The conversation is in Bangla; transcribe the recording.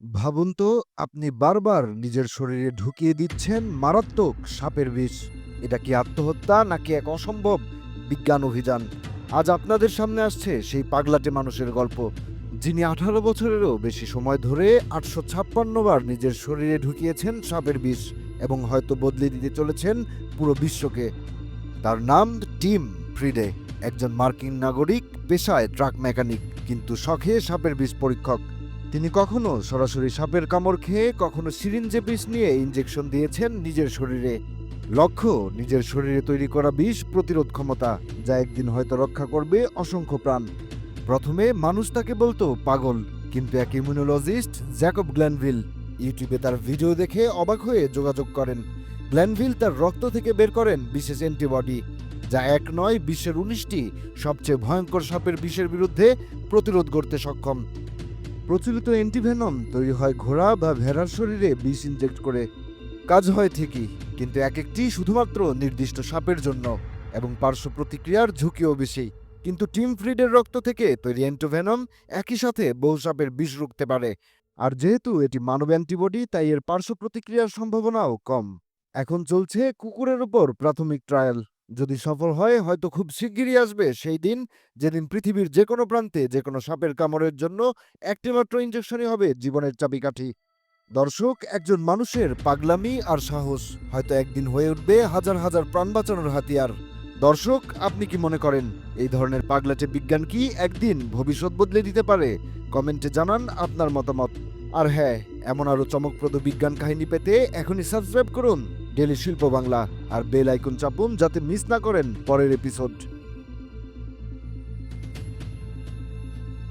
ভাবুন তো, আপনি বারবার নিজের শরীরে ঢুকিয়ে দিচ্ছেন মারাত্মক সাপের বিষ। এটা কি আত্মহত্যা নাকি এক অসম্ভব বিজ্ঞান অভিযান? আজ আপনাদের সামনে আসছে সেই পাগলাটে মানুষের গল্প, যিনি আঠারো বছরেরও বেশি সময় ধরে আটশো ছাপ্পান্ন বার নিজের শরীরে ঢুকিয়েছেন সাপের বিষ এবং হয়তো বদলে দিতে চলেছেন পুরো বিশ্বকে। তার নাম টিম ফ্রিডে, একজন মার্কিন নাগরিক, পেশায় ট্রাক মেকানিক, কিন্তু শখে সাপের বিষ পরীক্ষক। তিনি কখনো সরাসরি সাপের কামড় খেয়ে, কখনো সিরিঞ্জে বিষ নিয়ে ইঞ্জেকশন দিয়েছেন নিজের শরীরে। লক্ষ্য, নিজের শরীরে তৈরি করা বিষ প্রতিরোধ ক্ষমতা, যা একদিন হয়তো রক্ষা করবে অসংখ্য প্রাণ। প্রথমে মানুষ তাকে বলতো পাগল, কিন্তু এক ইমিউনোলজিস্ট জ্যাকব গ্ল্যানভিল ইউটিউবে তার ভিডিও দেখে অবাক হয়ে যোগাযোগ করেন। গ্ল্যানভিল তার রক্ত থেকে বের করেন বিশেষ অ্যান্টিবডি, যা এক নয়, বিশ্বের উনিশটি সবচেয়ে ভয়ঙ্কর সাপের বিষের বিরুদ্ধে প্রতিরোধ করতে সক্ষম। প্রচলিত অ্যান্টিভেনম তৈরি হয় ঘোড়া বা ভেড়ার শরীরে বিষ ইনজেক্ট করে। কাজ হয় ঠিকই, কিন্তু এক একটি শুধুমাত্র নির্দিষ্ট সাপের জন্য এবং পার্শ্ব প্রতিক্রিয়ার ঝুঁকিও বেশি। কিন্তু টিম ফ্রিডের রক্ত থেকে তৈরি অ্যান্টোভেনম একই সাথে বহু সাপের বিষ রুখতে পারে। আর যেহেতু এটি মানব অ্যান্টিবডি, তাই এর পার্শ্ব প্রতিক্রিয়ার সম্ভাবনাও কম। এখন চলছে কুকুরের উপর প্রাথমিক ট্রায়াল। যদি সফল হয়, হয়তো খুব শিগগিরই আসবে। সেই দিন, যেদিন পৃথিবীর যে কোনো প্রান্তে যে কোনো সাপের কামড়ের জন্য একটিমাত্র ইঞ্জেকশনই হবে জীবনের চাবিকাঠি। দর্শক, একজন মানুষের পাগলামি আর সাহস হয়তো একদিন হয়ে উঠবে হাজার হাজার প্রাণ বাঁচানোর হাতিয়ার। দর্শক, আপনি কি মনে করেন, এই ধরনের পাগলাটে বিজ্ঞান কি একদিন ভবিষ্যৎ বদলে দিতে পারে? কমেন্টে জানান আপনার মতামত। আর হ্যাঁ এমন আরও চমকপ্রদ বিজ্ঞান কাহিনী পেতে এখনই সাবস্ক্রাইব করুন। ডেলি শিল্প বাংলা আর বেল আইকন চাপুন যাতে মিস না করেন পরের এপিসোড।